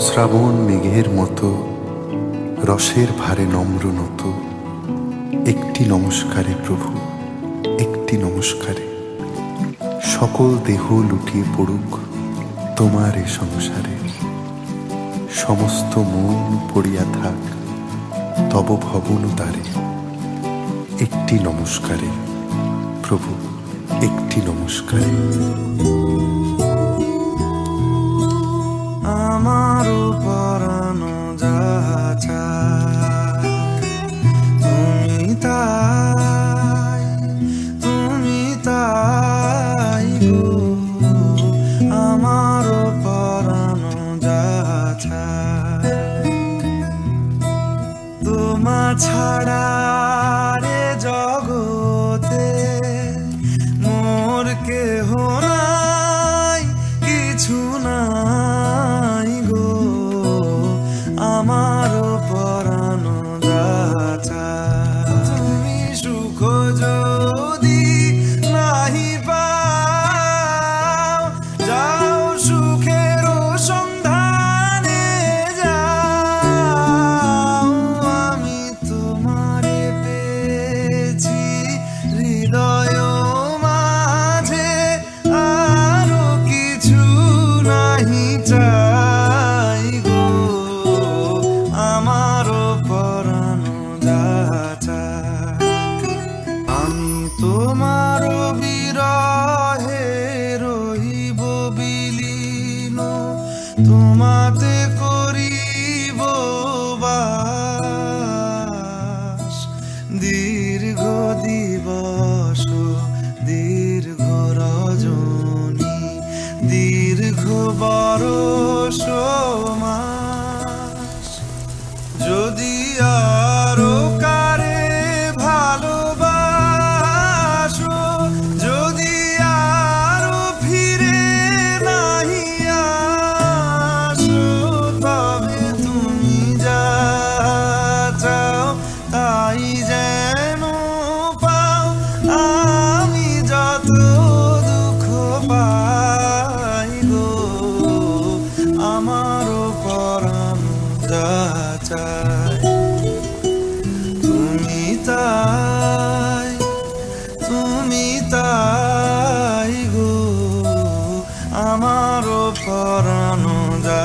শ্রাবণ মেঘের মতো, রসের ভারে নম্র নত। একটি নমস্কারে প্রভু, একটি নমস্কারে। সকল দেহ লুটিয়ে পড়ুক তোমার এ সংসারে। সমস্ত মন পড়িয়া থাক, তব ভবন তারে। একটি নমস্কারে প্রভু, একটি নমস্কারে। তোমা ছাড়া তোমাতে করিব বাস। দীর্ঘ দিবস দীর্ঘ রজনী দীর্ঘ বছর পরাণ যা চায় তুমি তাই তুমি তাই গো আমারও পরাণ যা